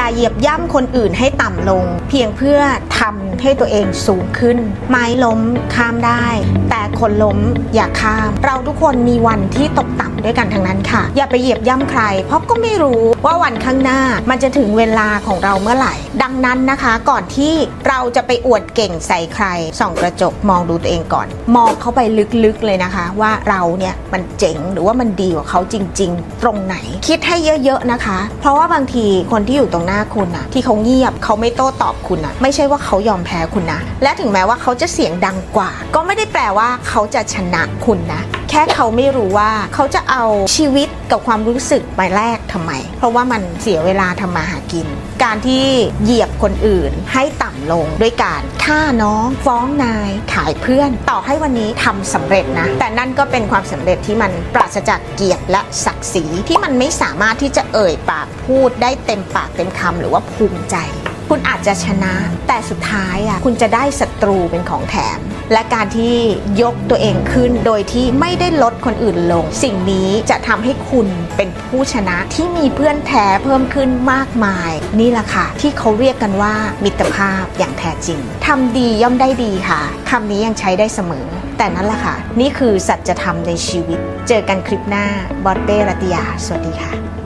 อย่าเหยียบย่ำคนอื่นให้ต่ำลง เพียงเพื่อทำให้ตัวเองสูงขึ้น ไม้ล้มข้ามได้ แต่คนล้มอย่าข้าม เราทุกคนมีวันที่ตกต่ำด้วยกันทั้งนั้นค่ะ อย่าไปเหยียบย่ำใคร เพราะก็ไม่รู้ว่าวันข้างหน้ามันจะถึงเวลาของเราเมื่อไหร่ ดังนั้นนะคะก่อนที่เราจะไปอวดเก่งใส่ใครส่องกระจกมองดูตัวเองก่อน มองเข้าไปลึกๆเลยนะคะ ว่าเราเนี่ยมันเจ๋งหรือว่ามันดีกว่าเขาจริง ๆ ตรงไหน คิดให้เยอะๆนะคะ เพราะว่าบางทีคนที่อยู่ตรงหน้าคุณอะที่เขาเงียบเขาไม่โต้ตอบคุณอะไม่ใช่ว่าเขายอมแพ้คุณนะ และถึงแม้ว่าเขาจะเสียงดังกว่า ก็ไม่ได้แปลว่าเขาจะชนะคุณนะ แค่เขาไม่รู้ว่าเขาจะเอาชีวิตกับความรู้สึกไปแลกทำไม เพราะว่ามันเสียเวลาทำมาหากิน การที่เหยียบคนอื่นให้ต่ำลงด้วยการฆ่าน้องฟ้องนายขายเพื่อน ต่อให้วันนี้ทำสำเร็จนะ แต่นั่นก็เป็นความสำเร็จที่มันปราศจากเกียรติและศักดิ์ศรีที่มันไม่สามารถที่จะเอ่ยปากพูดได้เต็มปากเต็มคำหรือว่าภูมิใจ คุณอาจจะชนะแต่สุดท้ายอะคุณจะได้ศัตรูเป็นของแถม และการที่ยกตัวเองขึ้นโดยที่ไม่ได้ลดคนอื่นลง สิ่งนี้จะทำให้คุณเป็นผู้ชนะที่มีเพื่อนแท้เพิ่มขึ้นมากมาย นี่แหละค่ะ ที่เขาเรียกกันว่ามิตรภาพอย่างแท้จริงทำดีย่อมได้ดีค่ะคำนี้ยังใช้ได้เสมอ แต่นั่นแหละค่ะ นี่คือสัจธรรมในชีวิต เจอกันคลิปหน้าบอสเป้รัตยา สวัสดีค่ะ